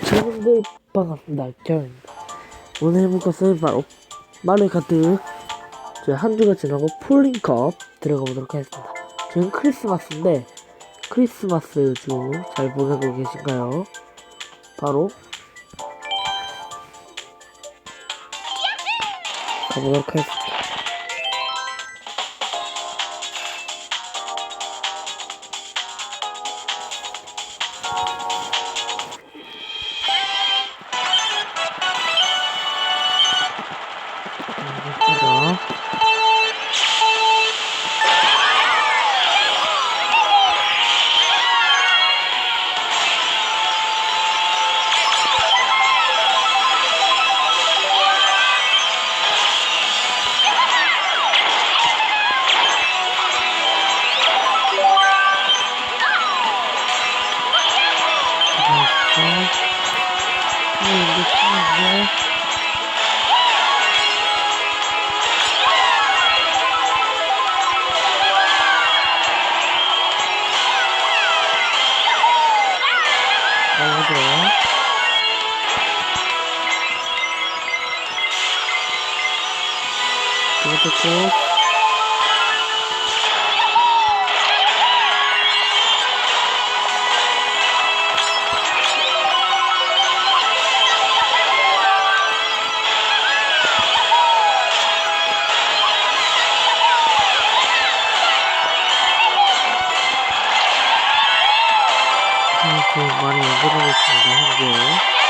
여러분들 반갑습니다. 겨울입니다. 오늘 해볼 것은 바로 마늘 가득 저희 한 주가 지나고 폴링컵 들어가 보도록 하겠습니다. 지금 크리스마스인데 크리스마스 주잘 보내고 계신가요? 바로 가보도록 하겠습니다. 자, 가보죠. 이 있습니다, 현재.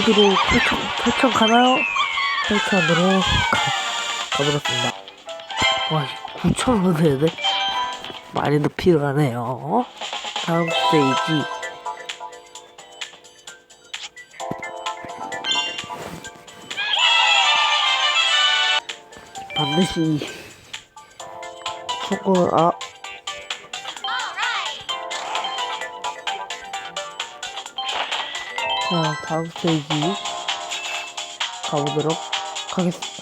자, 스피드로 8천, 8천 가나요? 8천으로 가, 가버렸습니다. 와, 9천으로 돼야 돼? 많이 더 필요하네요. 다음 스테이지. 반드시 성공을, 아, 자, 다음 스테이지 가보도록 하겠습니다.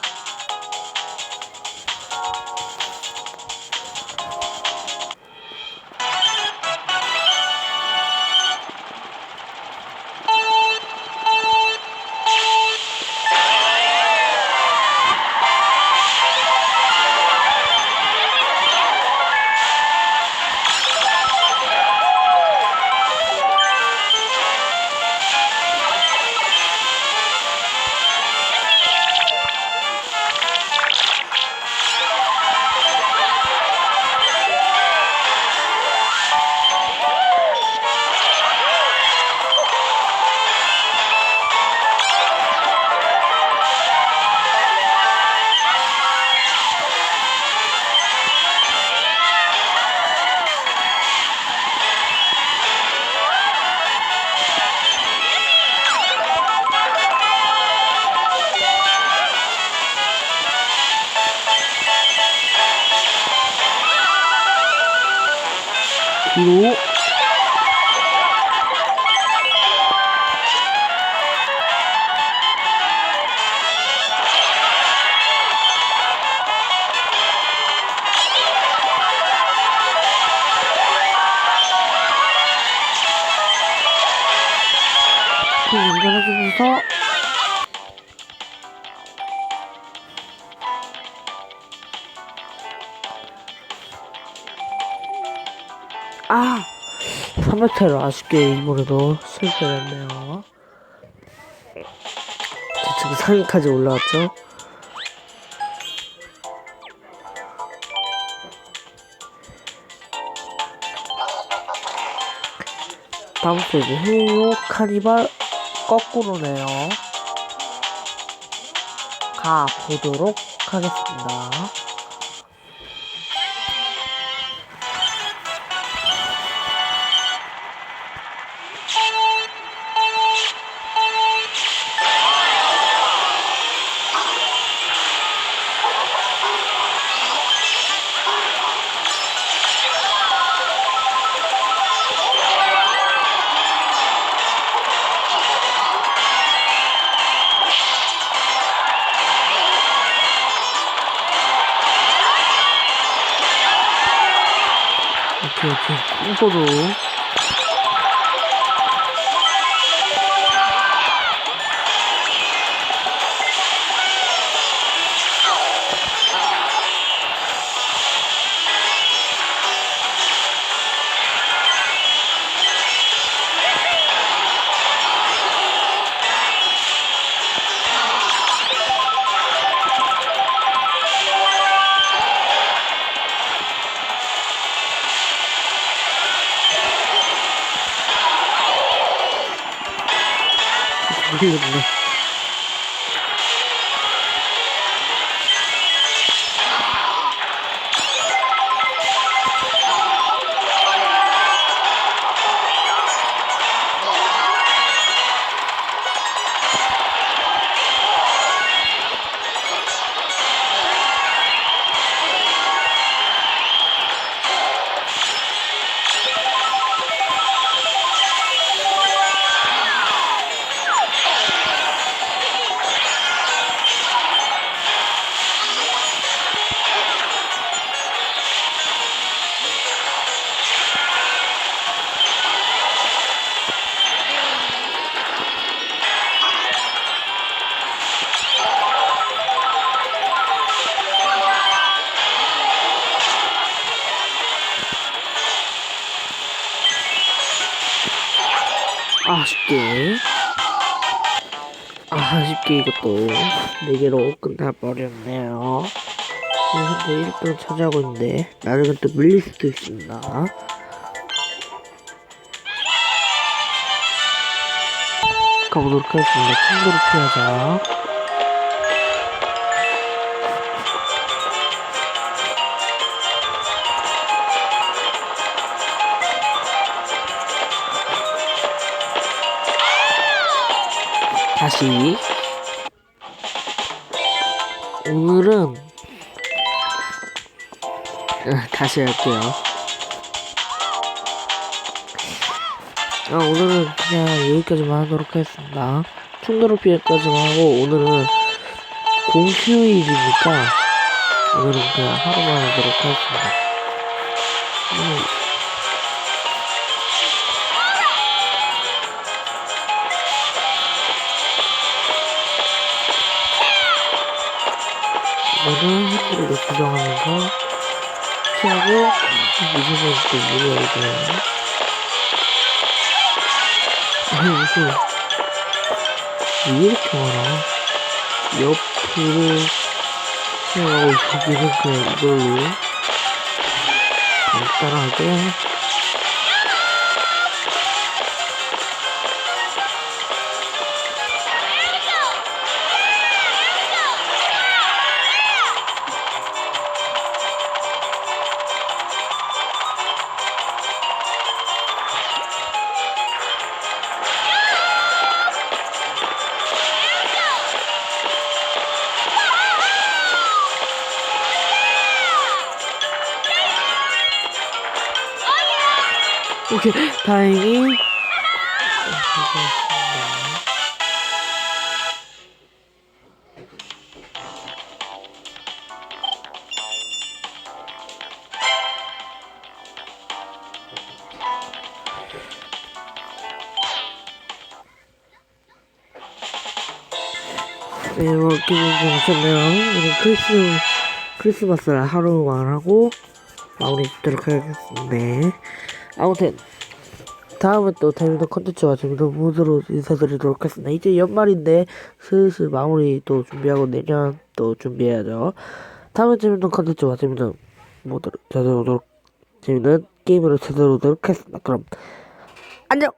뒤로 연결해주면서 3회차로 아쉽게 이번에도 실패했네요. 지금 상위까지 올라왔죠? 다음 스테이지 헤이오 카니발 거꾸로네요. 가보도록 하겠습니다. 이렇게 꿈꿔도 모르겠네. 아쉽게. 아쉽게 이것도 4개로 끝나버렸네요. 현재 1등 차지하고 있는데 나중에 또 밀릴 수도 있습니다. 가보도록 하겠습니다. 친구를 피하자 다시 오늘은 아, 다시 할게요. 아, 오늘은 그냥 여기까지만 하도록 하겠습니다. 충돌을 피해까지만 하고 오늘은 공휴일이니까 오늘은 그냥 하루만 하도록 하겠습니다. 음, 이거는 햇빛을 조정하면서 피하고 미세먼지 또 물어야 돼요. 아니 무슨 왜 이렇게 많아? 옆으로 피하고 여기는 그냥 이걸로 간단하게 오케이 다행히 네, 뭐, 기분 좋으셨네요. 오늘 크리스, 크리스마스를 하루만 하고 마무리 짓도록 하겠습니다. 네. 아무튼, 다음은 또 재밌는 컨텐츠와 재밌는 무드로 인사드리도록 하겠습니다. 이제 연말인데 슬슬 마무리 또 준비하고 내년 또 준비해야죠. 다음은 재밌는 컨텐츠와 재밌는 무드로 찾아오도록 재밌는 게임으로 찾아오도록 하겠습니다. 그럼 안녕!